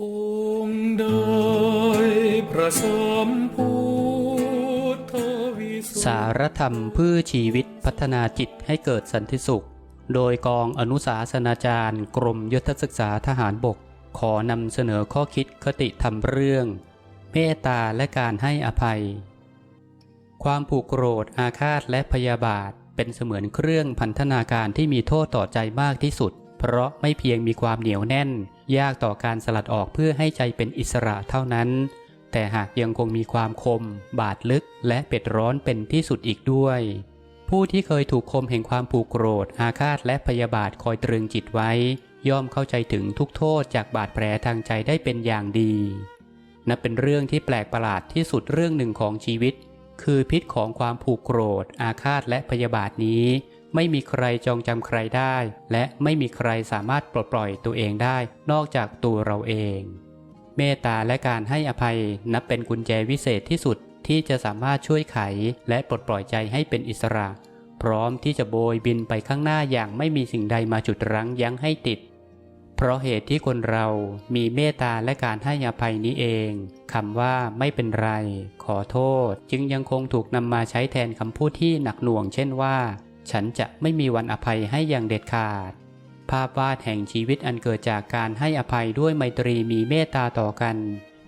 องค์โดพระสมพุทธวิสุสารธรรมเพื่อชีวิตพัฒนาจิตให้เกิดสันติสุข โดยกองอนุสาสนาจารย์ กรมยุทธศึกษาทหารบก ขอนำเสนอข้อคิดคติธรรมเรื่อง เมตตาและการให้อภัย ความผูกโกรธอาฆาตและพยาบาทเป็นเสมือนเครื่องพันธนาการที่มีโทษต่อใจมากที่สุด เพราะไม่เพียงมีความเหนียวแน่น ยากต่อการสลัดออกเพื่อให้ใจเป็นอิสระเท่านั้น แต่หากยังคงมีความคม บาดลึก และเป็ดร้อนเป็นที่สุดอีกด้วย ผู้ที่เคยถูกคมแห่งความผูกโกรธ อาฆาตและพยาบาทคอยตรึงจิตไว้ ย่อมเข้าใจถึงทุกโทษจากบาดแผลทางใจได้เป็นอย่างดีนับเป็นเรื่องที่แปลกประหลาดที่สุดเรื่องหนึ่งของชีวิต คือพิษของความผูกโกรธ อาฆาตและพยาบาทนี้ ไม่มีใครจองจำใครได้ และไม่มีใครสามารถปลดปล่อยตัวเองได้ นอกจากตัวเราเอง เมตตาและการให้อภัยนับเป็นกุญแจวิเศษที่สุดที่จะสามารถช่วยไขและปลดปล่อยใจให้เป็นอิสระ พร้อมที่จะโบยบินไปข้างหน้าอย่างไม่มีสิ่งใดมาจุดรั้งยั้งให้ติด เพราะเหตุที่คนเรามีเมตตาและการให้อภัยนี้เองคำว่าไม่เป็นไร ขอโทษ จึงยังคงถูกนำมาใช้แทนคำพูดที่หนักหน่วงเช่นว่า ฉันจะไม่มีวันอภัยให้อย่างเด็ดขาด ภาพวาดแห่งชีวิตอันเกิดจากการให้อภัยด้วยไมตรีมีเมตตาต่อกัน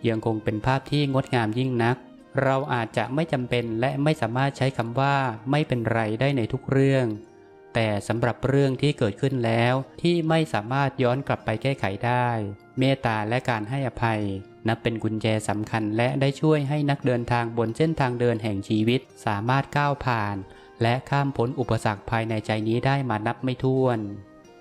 ยังคงเป็นภาพที่งดงามยิ่งนัก เราอาจจะไม่จำเป็นและไม่สามารถใช้คำว่าไม่เป็นไรได้ในทุกเรื่อง แต่สำหรับเรื่องที่เกิดขึ้นแล้วที่ไม่สามารถย้อนกลับไปแก้ไขได้ เมตตาและการให้อภัย นับเป็นกุญแจสำคัญและได้ช่วยให้นักเดินทางบนเส้นทางเดินแห่งชีวิตสามารถก้าวผ่าน และข้ามพ้นอุปสรรคภายในใจนี้ได้มานับไม่ถ้วน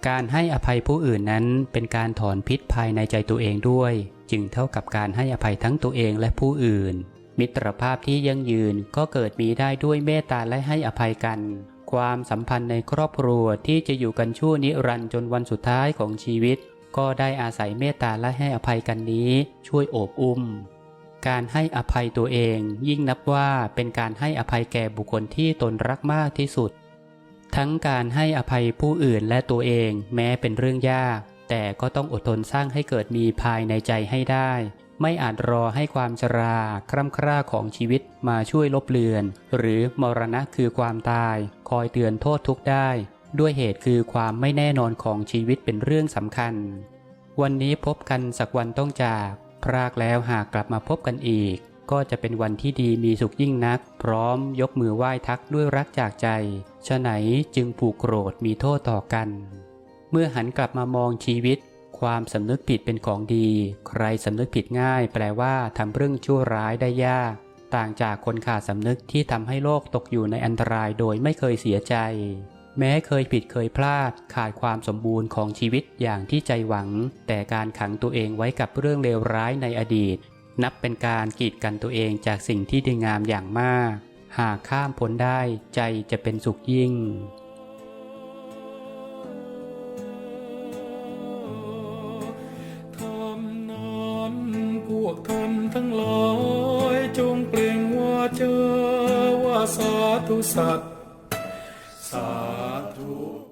การให้อภัยผู้อื่นนั้นเป็นการถอนพิษภายในใจตัวเองด้วย จึงเท่ากับการให้อภัยทั้งตัวเองและผู้อื่น มิตรภาพที่ยั่งยืนก็เกิดมีได้ด้วยเมตตาและให้อภัยกัน ความสัมพันธ์ในครอบครัวที่จะอยู่กันชั่วนิรันดร์จนวันสุดท้ายของชีวิต ก็ได้อาศัยเมตตาและให้อภัยกันนี้ ช่วยโอบอุ้ม การให้อภัยตัวเอง ยิ่งนับว่าเป็นการให้อภัยแก่บุคคลที่ตนรักมากที่สุด ทั้งการให้อภัยผู้อื่นและตัวเองแม้เป็นเรื่องยาก แต่ก็ต้องอดทนสร้างให้เกิดมีภายในใจให้ได้ ไม่อาจรอให้ความชรา คร่ำคร่าของชีวิตมาช่วยลบเลือน หรือมรณะคือความตาย คอยเตือนโทษทุกได้ ด้วยเหตุคือความไม่แน่นอนของชีวิตเป็นเรื่องสำคัญ วันนี้พบกันสักวันต้องจาก พรากแล้วหากกลับมาพบกันอีก ก็จะเป็นวันที่ดีมีสุขยิ่งนัก พร้อมยกมือไหว้ทักด้วยรักจากใจฉะไหนจึงผูกโกรธมีโทษต่อกัน เมื่อหันกลับมามองชีวิต ความสำนึกผิดเป็นของดี ใครสำนึกผิดง่าย แปลว่าทำเรื่องชั่วร้ายได้ยาก ต่างจากคนขาดสำนึกที่ทำให้โลกตกอยู่ในอันตรายโดยไม่เคยเสียใจ แม้เคยผิดเคยพลาด ขาดความสมบูรณ์ของชีวิตอย่างที่ใจหวัง แต่การขังตัวเองไว้กับเรื่องเลวร้ายในอดีต นับเป็นการกีดกันตัวเองจากสิ่งที่ดีงามอย่างมาก หากข้ามพ้นได้ใจจะเป็นสุขยิ่งวกท่านทั้งหลายจงเปล่งวาจอว่าสาธุสัตว์าธุ